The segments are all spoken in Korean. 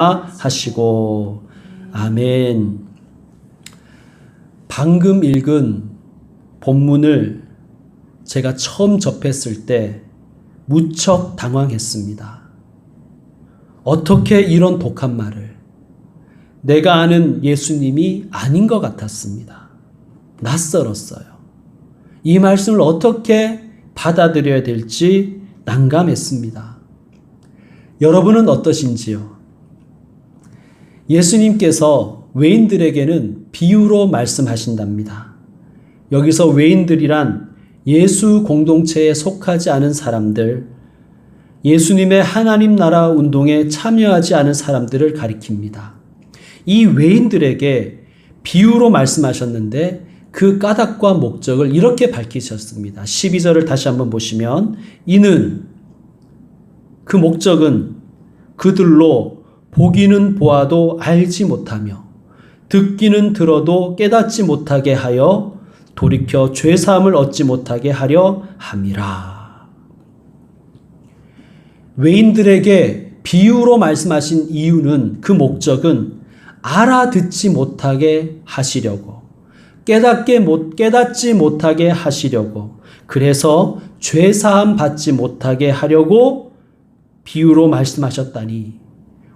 하시고 아멘. 방금 읽은 본문을 제가 처음 접했을 때 무척 당황했습니다. 어떻게 이런 독한 말을 내가 아는 예수님이 아닌 것 같았습니다. 낯설었어요. 이 말씀을 어떻게 받아들여야 될지 난감했습니다. 여러분은 어떠신지요? 예수님께서 외인들에게는 비유로 말씀하신답니다. 여기서 외인들이란 예수 공동체에 속하지 않은 사람들, 예수님의 하나님 나라 운동에 참여하지 않은 사람들을 가리킵니다. 이 외인들에게 비유로 말씀하셨는데 그 까닭과 목적을 이렇게 밝히셨습니다. 12절을 다시 한번 보시면 이는 그 목적은 그들로 보기는 보아도 알지 못하며 듣기는 들어도 깨닫지 못하게 하여 돌이켜 죄 사함을 얻지 못하게 하려 함이라. 외인들에게 비유로 말씀하신 이유는 그 목적은 알아듣지 못하게 하시려고 깨닫게 못 깨닫지 못하게 하시려고 그래서 죄 사함 받지 못하게 하려고 비유로 말씀하셨다니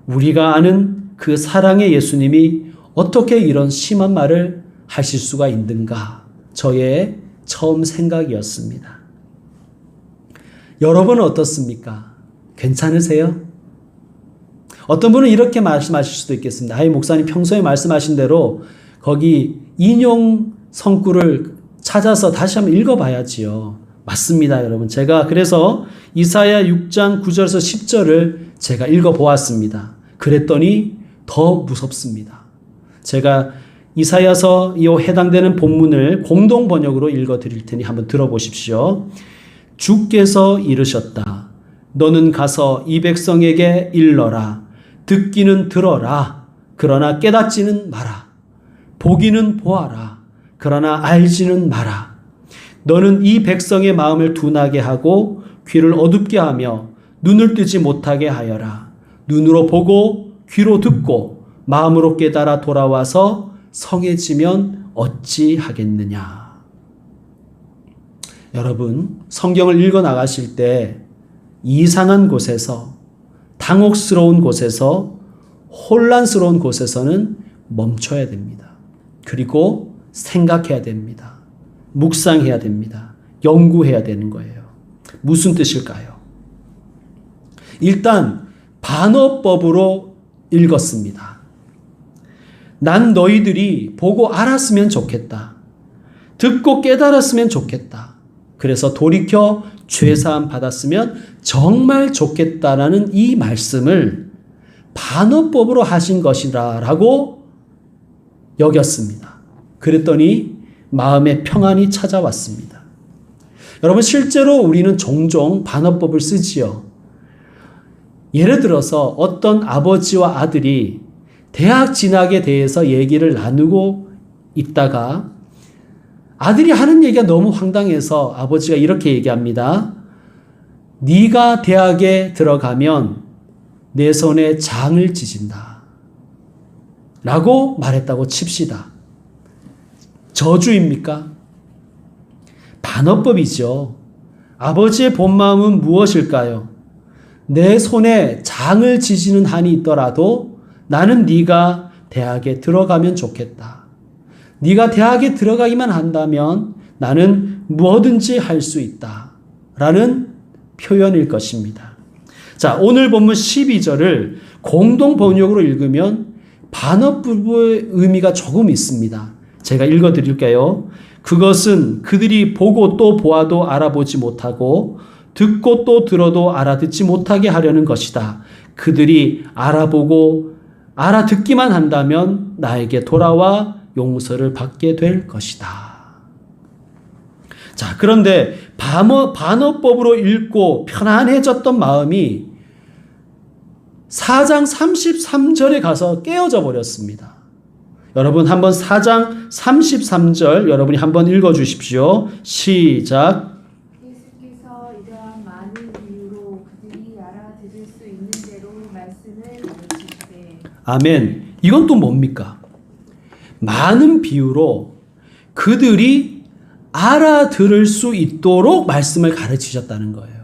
우리가 아는 그 사랑의 예수님이 어떻게 이런 심한 말을 하실 수가 있는가 저의 처음 생각이었습니다. 여러분은 어떻습니까? 괜찮으세요? 어떤 분은 이렇게 말씀하실 수도 있겠습니다. 아이 목사님 평소에 말씀하신 대로 거기 인용 성구를 찾아서 다시 한번 읽어봐야지요. 맞습니다, 여러분. 제가 그래서 이사야 6장 9절에서 10절을 제가 읽어보았습니다. 그랬더니 더 무섭습니다. 제가 이사야서 이 해당되는 본문을 공동 번역으로 읽어 드릴 테니 한번 들어보십시오. 주께서 이르셨다. 너는 가서 이 백성에게 일러라. 듣기는 들어라. 그러나 깨닫지는 마라. 보기는 보아라. 그러나 알지는 마라. 너는 이 백성의 마음을 둔하게 하고 귀를 어둡게 하며 눈을 뜨지 못하게 하여라. 눈으로 보고 귀로 듣고 마음으로 깨달아 돌아와서 성해지면 어찌 하겠느냐. 여러분, 성경을 읽어 나가실 때 이상한 곳에서 당혹스러운 곳에서 혼란스러운 곳에서는 멈춰야 됩니다. 그리고 생각해야 됩니다. 묵상해야 됩니다. 연구해야 되는 거예요. 무슨 뜻일까요? 일단 반어법으로 읽었습니다. 난 너희들이 보고 알았으면 좋겠다. 듣고 깨달았으면 좋겠다. 그래서 돌이켜 죄사함 받았으면 정말 좋겠다라는 이 말씀을 반어법으로 하신 것이라라고 여겼습니다. 그랬더니 마음의 평안이 찾아왔습니다. 여러분 실제로 우리는 종종 반어법을 쓰지요. 예를 들어서 어떤 아버지와 아들이 대학 진학에 대해서 얘기를 나누고 있다가 아들이 하는 얘기가 너무 황당해서 아버지가 이렇게 얘기합니다. 네가 대학에 들어가면 내 손에 장을 찢은다. 라고 말했다고 칩시다. 저주입니까? 반어법이죠. 아버지의 본 마음은 무엇일까요? 내 손에 장을 지지는 한이 있더라도 나는 네가 대학에 들어가면 좋겠다. 네가 대학에 들어가기만 한다면 나는 뭐든지 할 수 있다. 라는 표현일 것입니다. 자, 오늘 본문 12절을 공동 번역으로 읽으면 반어법의 의미가 조금 있습니다. 제가 읽어 드릴게요. 그것은 그들이 보고 또 보아도 알아보지 못하고 듣고 또 들어도 알아듣지 못하게 하려는 것이다. 그들이 알아보고 알아듣기만 한다면 나에게 돌아와 용서를 받게 될 것이다. 자, 그런데 반어, 반어법으로 읽고 편안해졌던 마음이 4장 33절에 가서 깨어져 버렸습니다. 여러분 한번 4장 33절 여러분이 한번 읽어 주십시오. 시작. 아멘. 이건 또 뭡니까? 많은 비유로 그들이 알아들을 수 있도록 말씀을 가르치셨다는 거예요.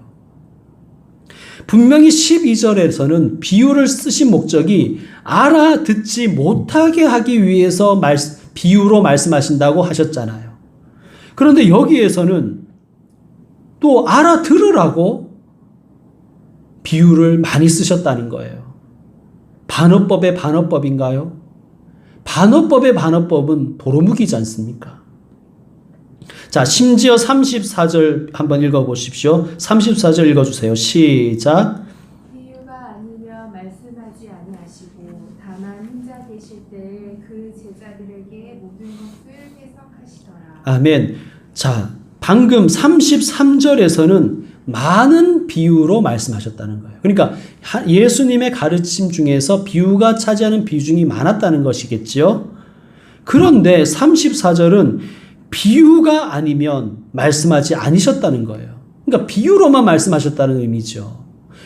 분명히 12절에서는 비유를 쓰신 목적이 알아듣지 못하게 하기 위해서 말, 비유로 말씀하신다고 하셨잖아요. 그런데 여기에서는 또 알아들으라고 비유를 많이 쓰셨다는 거예요. 반어법의 반어법인가요? 반어법의 반어법은 도로묵이지 않습니까? 자, 심지어 34절 한번 읽어 보십시오. 34절 읽어 주세요. 시작. 비유가 아니며 말씀하지 아니하시고 다만 혼자 계실 때그 제자들에게 모든 것을 해석하시더라. 아멘. 자, 방금 33절에서는 많은 비유로 말씀하셨다는 거예요. 그러니까 하- 예수님의 가르침 중에서 비유가 차지하는 비중이 많았다는 것이겠지요. 그런데 34절은 비유가 아니면 말씀하지 않으셨다는 거예요. 그러니까 비유로만 말씀하셨다는 의미죠.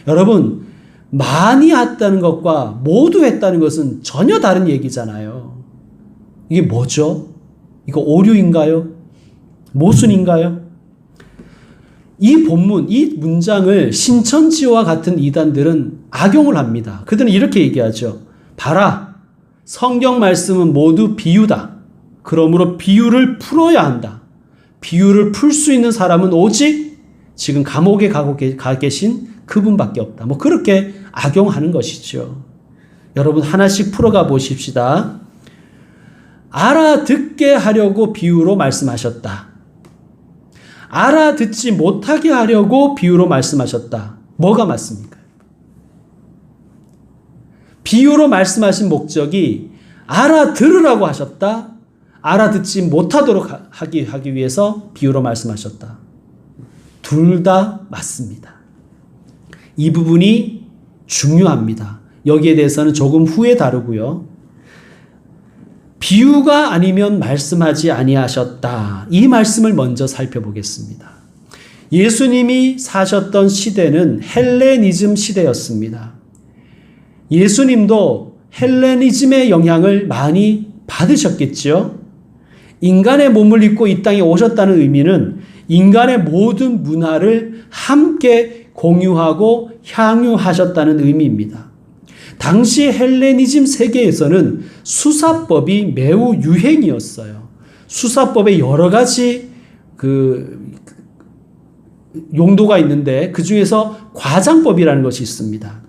여러분, 많이 했다는 것과 모두 했다는 것은 전혀 다른 얘기잖아요. 이게 뭐죠? 이거 오류인가요? 모순인가요? 이 본문, 이 문장을 신천지와 같은 이단들은 악용을 합니다. 그들은 이렇게 얘기하죠. 봐라. 성경 말씀은 모두 비유다. 그러므로 비유를 풀어야 한다. 비유를 풀 수 있는 사람은 오직 지금 감옥에 가 계신 그분밖에 없다. 뭐 그렇게 악용하는 것이죠. 여러분 하나씩 풀어가 보십시다. 알아듣게 하려고 비유로 말씀하셨다. 알아듣지 못하게 하려고 비유로 말씀하셨다. 뭐가 맞습니까? 비유로 말씀하신 목적이 알아들으라고 하셨다. 알아듣지 못하도록 하- 하기, 하기 위해서 비유로 말씀하셨다. 둘 다 맞습니다. 이 부분이 중요합니다. 여기에 대해서는 조금 후에 다루고요. 비유가 아니면 말씀하지 아니하셨다. 이 말씀을 먼저 살펴보겠습니다. 예수님이 사셨던 시대는 헬레니즘 시대였습니다. 예수님도 헬레니즘의 영향을 많이 받으셨겠지요. 인간의 몸을 입고 이 땅에 오셨다는 의미는 인간의 모든 문화를 함께 공유하고 향유하셨다는 의미입니다. 당시 헬레니즘 세계에서는 수사법이 매우 유행이었어요. 수사법에 여러 가지 그 용도가 있는데 그 중에서 과장법이라는 것이 있습니다.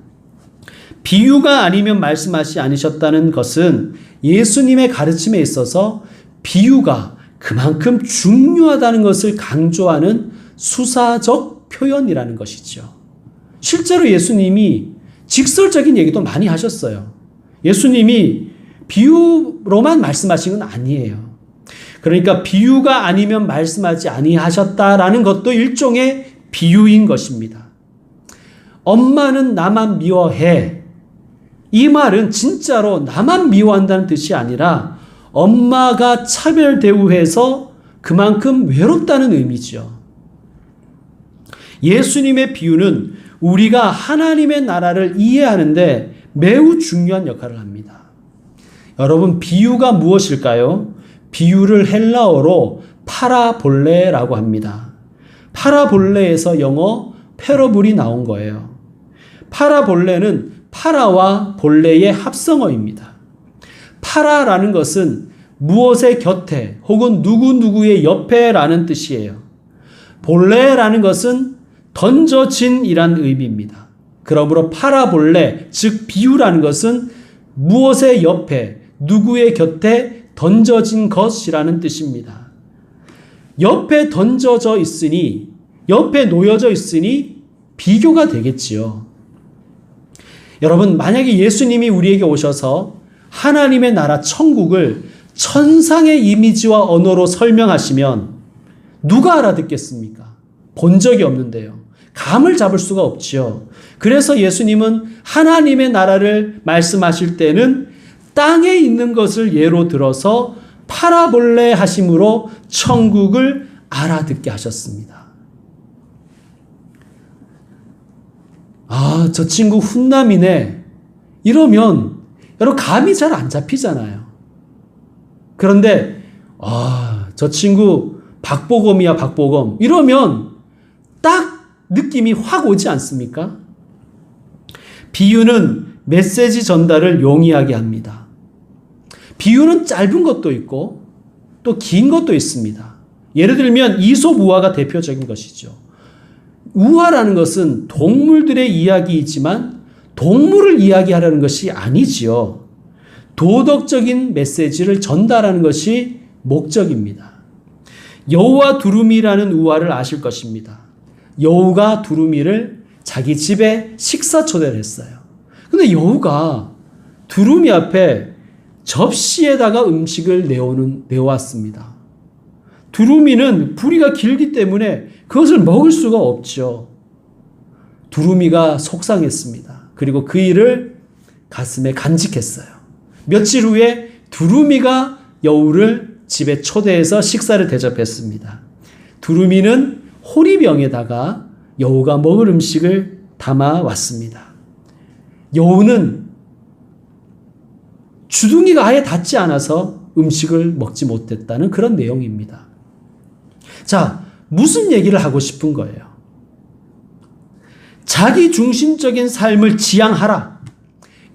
비유가 아니면 말씀하시 않으셨다는 것은 예수님의 가르침에 있어서 비유가 그만큼 중요하다는 것을 강조하는 수사적 표현이라는 것이죠. 실제로 예수님이 직설적인 얘기도 많이 하셨어요. 예수님이 비유로만 말씀하신 건 아니에요. 그러니까 비유가 아니면 말씀하지 아니하셨다라는 것도 일종의 비유인 것입니다. 엄마는 나만 미워해. 이 말은 진짜로 나만 미워한다는 뜻이 아니라 엄마가 차별 대우해서 그만큼 외롭다는 의미죠. 예수님의 비유는 우리가 하나님의 나라를 이해하는데 매우 중요한 역할을 합니다. 여러분, 비유가 무엇일까요? 비유를 헬라어로 파라볼레라고 합니다. 파라볼레에서 영어 패러블이 나온 거예요. 파라볼레는 파라와 볼레의 합성어입니다. 파라라는 것은 무엇의 곁에 혹은 누구누구의 옆에라는 뜻이에요. 볼레라는 것은 던져진이란 의미입니다. 그러므로 파라볼레, 즉 비유라는 것은 무엇의 옆에, 누구의 곁에 던져진 것이라는 뜻입니다. 옆에 던져져 있으니, 옆에 놓여져 있으니 비교가 되겠지요. 여러분, 만약에 예수님이 우리에게 오셔서 하나님의 나라 천국을 천상의 이미지와 언어로 설명하시면 누가 알아듣겠습니까? 본 적이 없는데요. 감을 잡을 수가 없지요. 그래서 예수님은 하나님의 나라를 말씀하실 때는 땅에 있는 것을 예로 들어서 파라볼레 하심으로 천국을 알아듣게 하셨습니다. 아, 저 친구 훈남이네. 이러면 여러분 감이 잘 안 잡히잖아요. 그런데 아, 저 친구 박보검이야 박보검 이러면 딱 느낌이 확 오지 않습니까? 비유는 메시지 전달을 용이하게 합니다. 비유는 짧은 것도 있고 또 긴 것도 있습니다. 예를 들면 이솝우화가 대표적인 것이죠. 우화라는 것은 동물들의 이야기이지만 동물을 이야기하려는 것이 아니지요. 도덕적인 메시지를 전달하는 것이 목적입니다. 여우와 두루미라는 우화를 아실 것입니다. 여우가 두루미를 자기 집에 식사 초대를 했어요. 근데 여우가 두루미 앞에 접시에다가 음식을 내오는, 내왔습니다. 두루미는 부리가 길기 때문에 그것을 먹을 수가 없죠. 두루미가 속상했습니다. 그리고 그 일을 가슴에 간직했어요. 며칠 후에 두루미가 여우를 집에 초대해서 식사를 대접했습니다. 두루미는 호리병에다가 여우가 먹을 음식을 담아 왔습니다. 여우는 주둥이가 아예 닿지 않아서 음식을 먹지 못했다는 그런 내용입니다. 자, 무슨 얘기를 하고 싶은 거예요? 자기 중심적인 삶을 지향하라.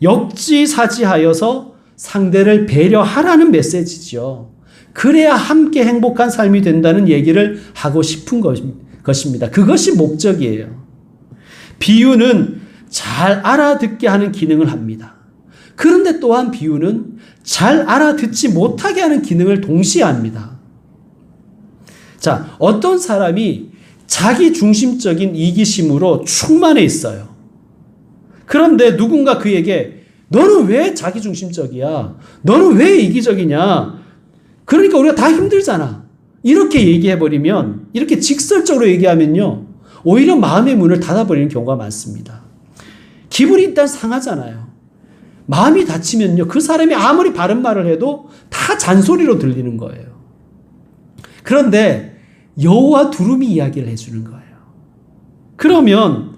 역지사지하여서 상대를 배려하라는 메시지죠. 그래야 함께 행복한 삶이 된다는 얘기를 하고 싶은 것입니다. 그것이 목적이에요. 비유는 잘 알아듣게 하는 기능을 합니다. 그런데 또한 비유는 잘 알아듣지 못하게 하는 기능을 동시에 합니다. 자, 어떤 사람이 자기 중심적인 이기심으로 충만해 있어요. 그런데 누군가 그에게 너는 왜 자기 중심적이야? 너는 왜 이기적이냐? 그러니까 우리가 다 힘들잖아. 이렇게 얘기해 버리면 이렇게 직설적으로 얘기하면요. 오히려 마음의 문을 닫아버리는 경우가 많습니다. 기분이 일단 상하잖아요. 마음이 다치면요. 그 사람이 아무리 바른 말을 해도 다 잔소리로 들리는 거예요. 그런데 여우와 두루미 이야기를 해주는 거예요. 그러면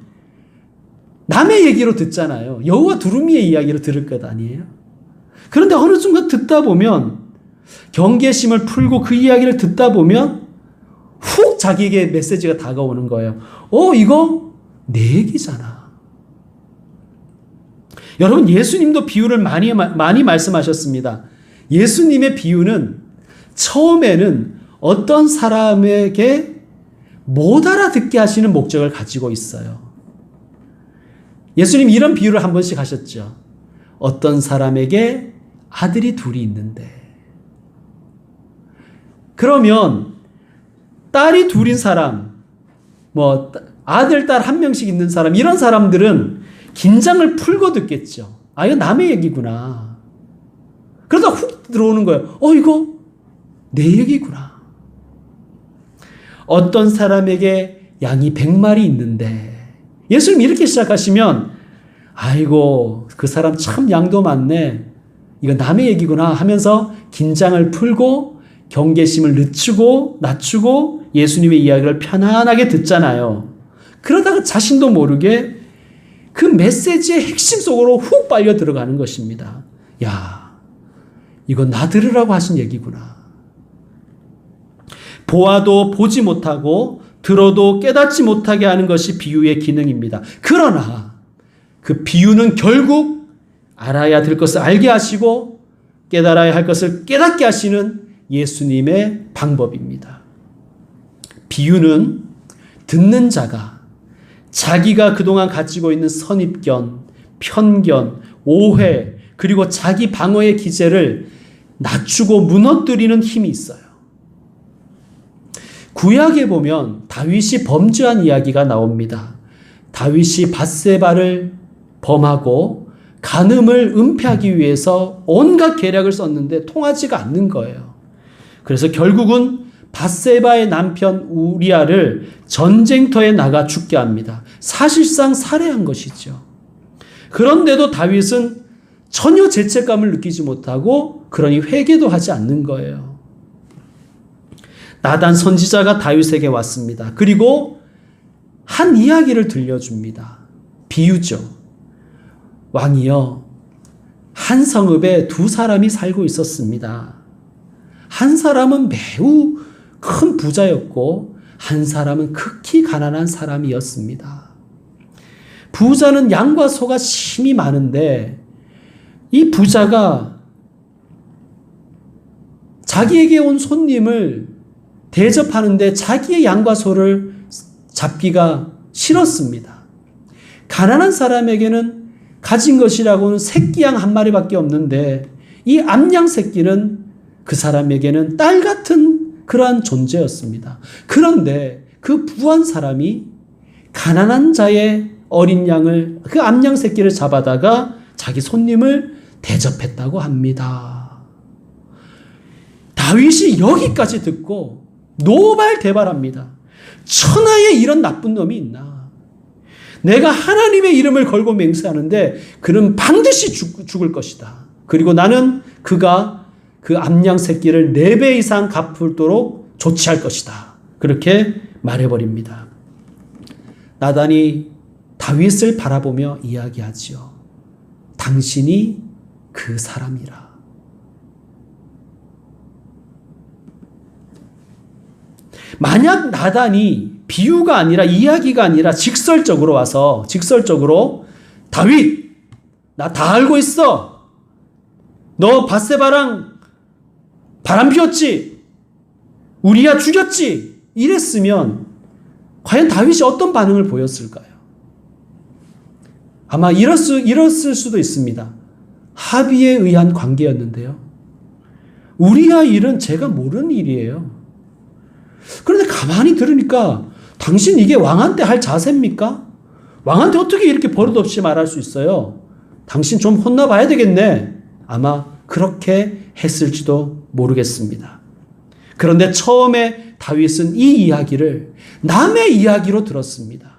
남의 얘기로 듣잖아요. 여우와 두루미의 이야기로 들을 것 아니에요? 그런데 어느 순간 듣다 보면 경계심을 풀고 그 이야기를 듣다 보면 훅 자기에게 메시지가 다가오는 거예요. 어, 이거 내 얘기잖아. 여러분, 예수님도 비유를 많이, 많이 말씀하셨습니다. 예수님의 비유는 처음에는 어떤 사람에게 못 알아듣게 하시는 목적을 가지고 있어요. 예수님 이런 비유를 한 번씩 하셨죠. 어떤 사람에게 아들이 둘이 있는데, 그러면 딸이 둘인 사람, 뭐 아들, 딸 한 명씩 있는 사람, 이런 사람들은 긴장을 풀고 듣겠죠. 아, 이거 남의 얘기구나. 그러다 훅 들어오는 거예요. 어, 이거 내 얘기구나. 어떤 사람에게 양이 100마리 있는데 예수님 이렇게 시작하시면 아이고 그 사람 참 양도 많네. 이거 남의 얘기구나 하면서 긴장을 풀고 경계심을 늦추고 낮추고 예수님의 이야기를 편안하게 듣잖아요. 그러다가 자신도 모르게 그 메시지의 핵심 속으로 훅 빨려 들어가는 것입니다. 야, 이거 나 들으라고 하신 얘기구나. 보아도 보지 못하고 들어도 깨닫지 못하게 하는 것이 비유의 기능입니다. 그러나 그 비유는 결국 알아야 될 것을 알게 하시고 깨달아야 할 것을 깨닫게 하시는 예수님의 방법입니다. 비유는 듣는 자가 자기가 그동안 가지고 있는 선입견, 편견, 오해, 그리고 자기 방어의 기제를 낮추고 무너뜨리는 힘이 있어요. 구약에 보면 다윗이 범죄한 이야기가 나옵니다. 다윗이 바세바를 범하고 간음을 은폐하기 위해서 온갖 계략을 썼는데 통하지가 않는 거예요. 그래서 결국은 바세바의 남편 우리아를 전쟁터에 나가 죽게 합니다. 사실상 살해한 것이죠. 그런데도 다윗은 전혀 죄책감을 느끼지 못하고 그러니 회개도 하지 않는 거예요. 나단 선지자가 다윗에게 왔습니다. 그리고 한 이야기를 들려줍니다. 비유죠. 왕이여, 한 성읍에 두 사람이 살고 있었습니다. 한 사람은 매우 큰 부자였고 한 사람은 극히 가난한 사람이었습니다. 부자는 양과 소가 심이 많은데 이 부자가 자기에게 온 손님을 대접하는데 자기의 양과 소를 잡기가 싫었습니다. 가난한 사람에게는 가진 것이라고는 새끼 양 한 마리밖에 없는데 이 암양 새끼는 그 사람에게는 딸 같은 그러한 존재였습니다. 그런데 그 부한 사람이 가난한 자의 어린 양을 그 암양 새끼를 잡아다가 자기 손님을 대접했다고 합니다. 다윗이 여기까지 듣고 노발대발합니다. 천하에 이런 나쁜 놈이 있나? 내가 하나님의 이름을 걸고 맹세하는데 그는 반드시 죽, 죽을 것이다. 그리고 나는 그가 그 암양 새끼를 네배 이상 갚도록 조치할 것이다. 그렇게 말해버립니다. 나단이 다윗을 바라보며 이야기하지요. 당신이 그 사람이라. 만약 나단이 비유가 아니라 이야기가 아니라 직설적으로 와서 직설적으로 다윗 나 다 알고 있어. 너 바세바랑 바람 피웠지. 우리야 죽였지. 이랬으면 과연 다윗이 어떤 반응을 보였을까요? 아마 수, 이랬을 수도 있습니다. 합의에 의한 관계였는데요. 우리야 일은 제가 모르는 일이에요. 그런데 가만히 들으니까 당신 이게 왕한테 할 자세입니까? 왕한테 어떻게 이렇게 버릇없이 말할 수 있어요? 당신 좀 혼나봐야 되겠네. 아마 그렇게 했을지도 모르겠습니다. 그런데 처음에 다윗은 이 이야기를 남의 이야기로 들었습니다.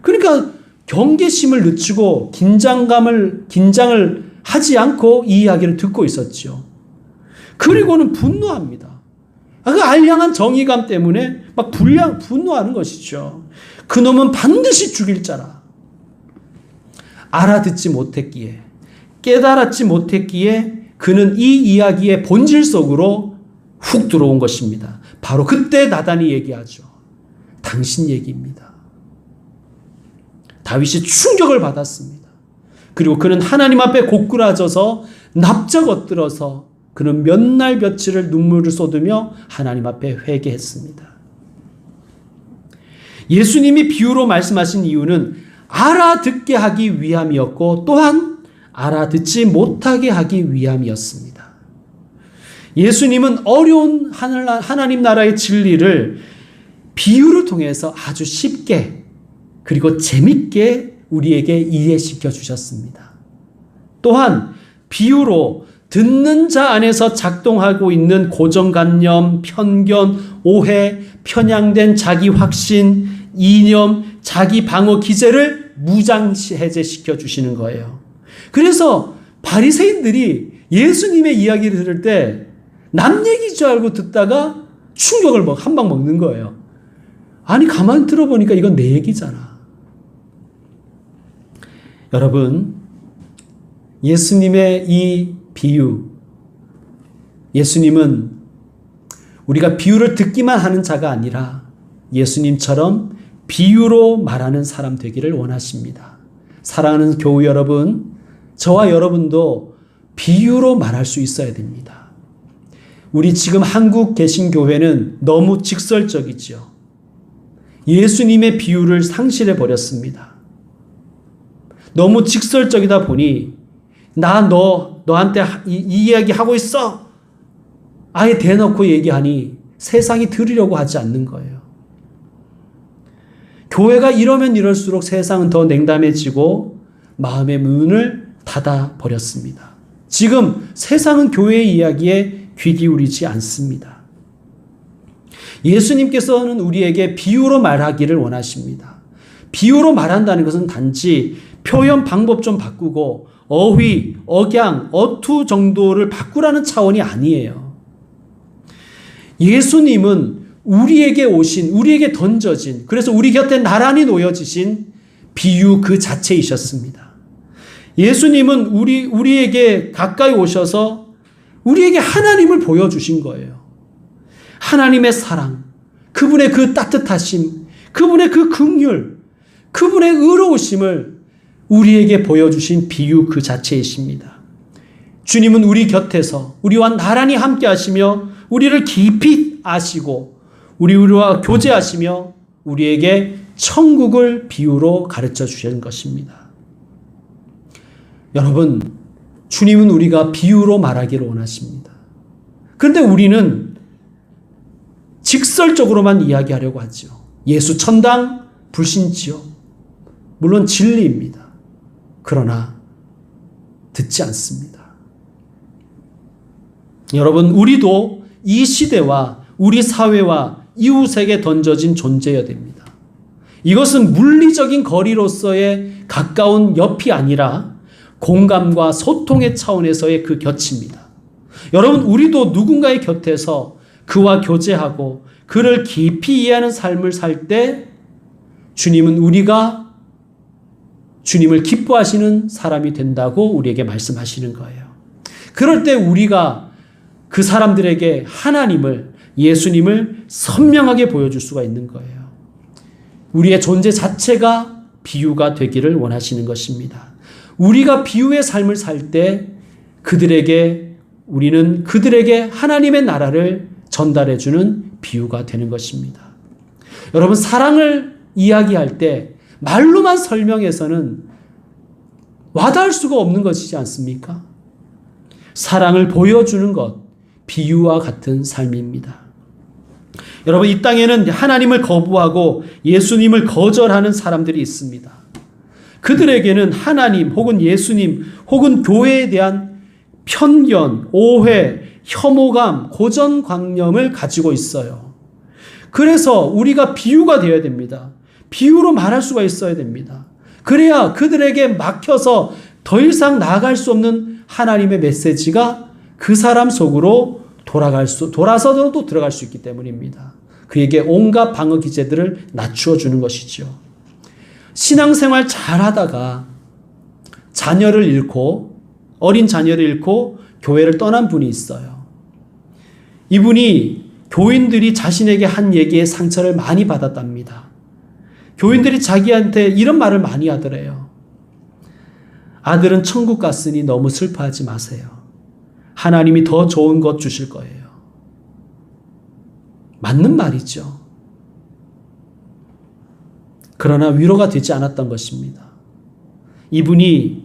그러니까 경계심을 늦추고 긴장감을 긴장을 하지 않고 이 이야기를 듣고 있었죠. 그리고는 분노합니다. 아, 그 알량한 정의감 때문에 막 불량 분노하는 것이죠. 그 놈은 반드시 죽일 자라. 알아듣지 못했기에 깨달았지 못했기에 그는 이 이야기의 본질 속으로 훅 들어온 것입니다. 바로 그때 나단이 얘기하죠. 당신 얘기입니다. 다윗이 충격을 받았습니다. 그리고 그는 하나님 앞에 고꾸라져서 납작 엎드려서 그는 몇 날 며칠을 눈물을 쏟으며 하나님 앞에 회개했습니다. 예수님이 비유로 말씀하신 이유는 알아듣게 하기 위함이었고 또한 알아듣지 못하게 하기 위함이었습니다. 예수님은 어려운 하나님 나라의 진리를 비유를 통해서 아주 쉽게 그리고 재밌게 우리에게 이해시켜 주셨습니다. 또한 비유로 듣는 자 안에서 작동하고 있는 고정관념, 편견, 오해, 편향된 자기 확신, 이념, 자기 방어 기제를 무장 해제시켜 주시는 거예요. 그래서 바리새인들이 예수님의 이야기를 들을 때 남 얘기인 줄 알고 듣다가 충격을 한 방 먹는 거예요. 아니 가만히 들어보니까 이건 내 얘기잖아. 여러분 예수님의 이 비유 예수님은 우리가 비유를 듣기만 하는 자가 아니라 예수님처럼 비유로 말하는 사람 되기를 원하십니다. 사랑하는 교우 여러분, 저와 여러분도 비유로 말할 수 있어야 됩니다. 우리 지금 한국 개신교회는 너무 직설적이죠. 예수님의 비유를 상실해 버렸습니다. 너무 직설적이다 보니 나 너 너한테 이, 이 이야기 하고 있어. 아예 대놓고 얘기하니 세상이 들으려고 하지 않는 거예요. 교회가 이러면 이럴수록 세상은 더 냉담해지고 마음의 문을 닫아 버렸습니다. 지금 세상은 교회의 이야기에 귀 기울이지 않습니다. 예수님께서는 우리에게 비유로 말하기를 원하십니다. 비유로 말한다는 것은 단지 표현 방법 좀 바꾸고 어휘, 억양, 어투 정도를 바꾸라는 차원이 아니에요. 예수님은 우리에게 오신, 우리에게 던져진, 그래서 우리 곁에 나란히 놓여지신 비유 그 자체이셨습니다. 예수님은 우리, 우리에게 가까이 오셔서 우리에게 하나님을 보여주신 거예요. 하나님의 사랑, 그분의 그 따뜻하심, 그분의 그 긍휼, 그분의 의로우심을 우리에게 보여주신 비유 그 자체이십니다. 주님은 우리 곁에서 우리와 나란히 함께 하시며 우리를 깊이 아시고 우리 우리와 교제하시며 우리에게 천국을 비유로 가르쳐 주신 것입니다. 여러분, 주님은 우리가 비유로 말하기를 원하십니다. 그런데 우리는 직설적으로만 이야기하려고 하죠. 예수 천당, 불신지요. 물론 진리입니다. 그러나 듣지 않습니다. 여러분, 우리도 이 시대와 우리 사회와 이웃에게 던져진 존재여야 됩니다. 이것은 물리적인 거리로서의 가까운 옆이 아니라 공감과 소통의 차원에서의 그 곁입니다. 여러분, 우리도 누군가의 곁에서 그와 교제하고 그를 깊이 이해하는 삶을 살 때 주님은 우리가 주님을 기뻐하시는 사람이 된다고 우리에게 말씀하시는 거예요. 그럴 때 우리가 그 사람들에게 하나님을, 예수님을 선명하게 보여줄 수가 있는 거예요. 우리의 존재 자체가 비유가 되기를 원하시는 것입니다. 우리가 비유의 삶을 살 때 그들에게 우리는 그들에게 하나님의 나라를 전달해 주는 비유가 되는 것입니다. 여러분 사랑을 이야기할 때 말로만 설명해서는 와닿을 수가 없는 것이지 않습니까? 사랑을 보여주는 것, 비유와 같은 삶입니다. 여러분, 이 땅에는 하나님을 거부하고 예수님을 거절하는 사람들이 있습니다. 그들에게는 하나님 혹은 예수님 혹은 교회에 대한 편견, 오해, 혐오감, 고정관념을 가지고 있어요. 그래서 우리가 비유가 되어야 됩니다. 비유로 말할 수가 있어야 됩니다. 그래야 그들에게 막혀서 더 이상 나아갈 수 없는 하나님의 메시지가 그 사람 속으로 돌아갈 수, 돌아서도 들어갈 수 있기 때문입니다. 그에게 온갖 방어 기제들을 낮추어 주는 것이죠. 신앙생활 잘 하다가 자녀를 잃고, 어린 자녀를 잃고 교회를 떠난 분이 있어요. 이분이 교인들이 자신에게 한 얘기에 상처를 많이 받았답니다. 교인들이 자기한테 이런 말을 많이 하더래요. 아들은 천국 갔으니 너무 슬퍼하지 마세요. 하나님이 더 좋은 것 주실 거예요. 맞는 말이죠. 그러나 위로가 되지 않았던 것입니다. 이분이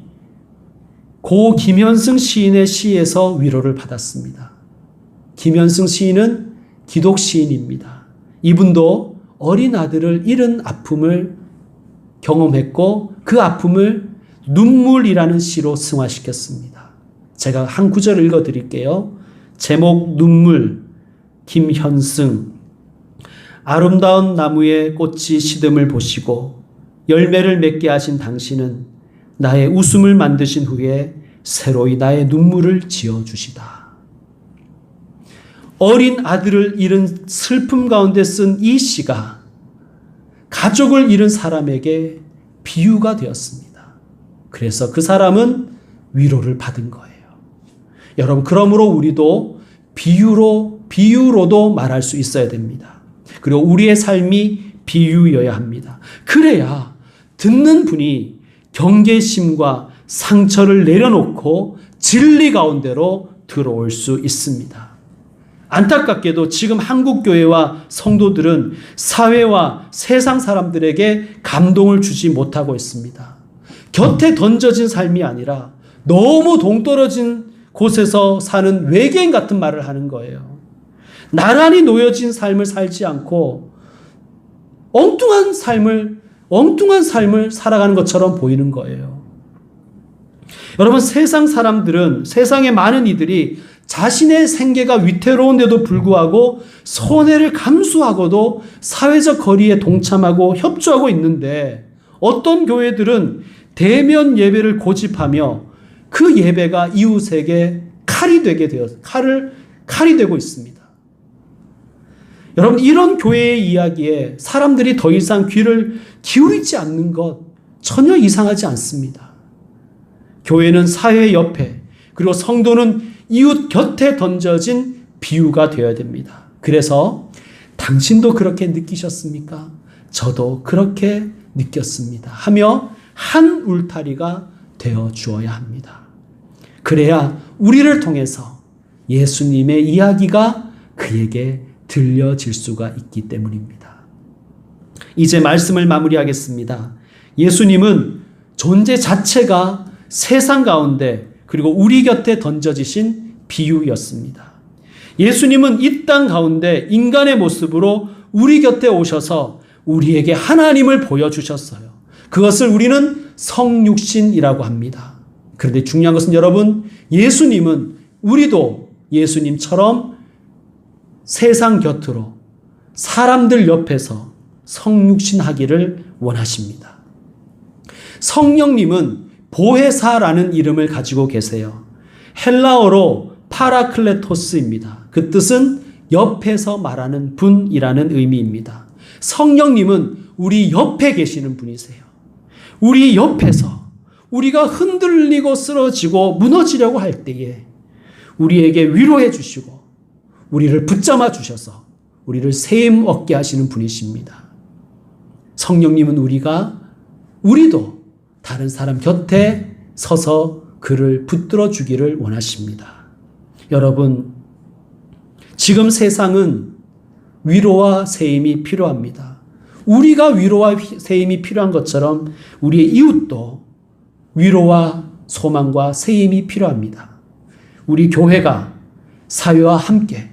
고 김현승 시인의 시에서 위로를 받았습니다. 김현승 시인은 기독 시인입니다. 이분도 어린 아들을 잃은 아픔을 경험했고 그 아픔을 눈물이라는 시로 승화시켰습니다. 제가 한 구절 읽어 드릴게요. 제목 눈물 김현승 아름다운 나무의 꽃이 시듬을 보시고 열매를 맺게 하신 당신은 나의 웃음을 만드신 후에 새로이 나의 눈물을 지어 주시다. 어린 아들을 잃은 슬픔 가운데 쓴 이 시가 가족을 잃은 사람에게 비유가 되었습니다. 그래서 그 사람은 위로를 받은 거예요. 여러분, 그러므로 우리도 비유로, 비유로도 말할 수 있어야 됩니다. 그리고 우리의 삶이 비유여야 합니다. 그래야 듣는 분이 경계심과 상처를 내려놓고 진리 가운데로 들어올 수 있습니다. 안타깝게도 지금 한국 교회와 성도들은 사회와 세상 사람들에게 감동을 주지 못하고 있습니다. 곁에 던져진 삶이 아니라 너무 동떨어진 곳에서 사는 외계인 같은 말을 하는 거예요. 나란히 놓여진 삶을 살지 않고 엉뚱한 삶을, 엉뚱한 삶을 살아가는 것처럼 보이는 거예요. 여러분, 세상 사람들은, 세상의 많은 이들이 자신의 생계가 위태로운데도 불구하고 손해를 감수하고도 사회적 거리에 동참하고 협조하고 있는데 어떤 교회들은 대면 예배를 고집하며 그 예배가 이웃에게 칼이 되게 되어 칼을 칼이 되고 있습니다. 여러분 이런 교회의 이야기에 사람들이 더 이상 귀를 기울이지 않는 것 전혀 이상하지 않습니다. 교회는 사회 옆에, 그리고 성도는 이웃 곁에 던져진 비유가 되어야 됩니다. 그래서 당신도 그렇게 느끼셨습니까? 저도 그렇게 느꼈습니다. 하며 한 울타리가 되어 주어야 합니다. 그래야 우리를 통해서 예수님의 이야기가 그에게 들려질 수가 있기 때문입니다. 이제 말씀을 마무리하겠습니다. 예수님은 존재 자체가 세상 가운데 그리고 우리 곁에 던져지신 비유였습니다. 예수님은 이 땅 가운데 인간의 모습으로 우리 곁에 오셔서 우리에게 하나님을 보여주셨어요. 그것을 우리는 성육신이라고 합니다. 그런데 중요한 것은 여러분, 예수님은 우리도 예수님처럼 세상 곁으로 사람들 옆에서 성육신하기를 원하십니다. 성령님은 보혜사라는 이름을 가지고 계세요. 헬라어로 파라클레토스입니다. 그 뜻은 옆에서 말하는 분이라는 의미입니다. 성령님은 우리 옆에 계시는 분이세요. 우리 옆에서 우리가 흔들리고 쓰러지고 무너지려고 할 때에 우리에게 위로해 주시고 우리를 붙잡아 주셔서 우리를 세임 얻게 하시는 분이십니다. 성령님은 우리가 우리도 다른 사람 곁에 서서 그를 붙들어 주기를 원하십니다. 여러분, 지금 세상은 위로와 세임이 필요합니다. 우리가 위로와 세임이 필요한 것처럼 우리의 이웃도 위로와 소망과 세임이 필요합니다. 우리 교회가 사회와 함께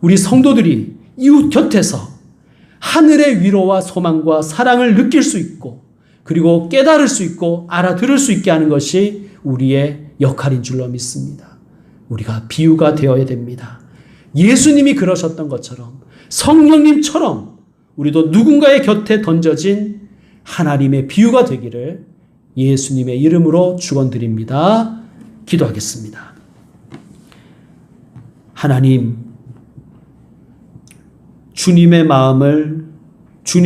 우리 성도들이 이웃 곁에서 하늘의 위로와 소망과 사랑을 느낄 수 있고 그리고 깨달을 수 있고 알아들을 수 있게 하는 것이 우리의 역할인 줄로 믿습니다. 우리가 비유가 되어야 됩니다. 예수님이 그러셨던 것처럼 성령님처럼 우리도 누군가의 곁에 던져진 하나님의 비유가 되기를 예수님의 이름으로 축원드립니다. 기도하겠습니다. 하나님 주님의 마음을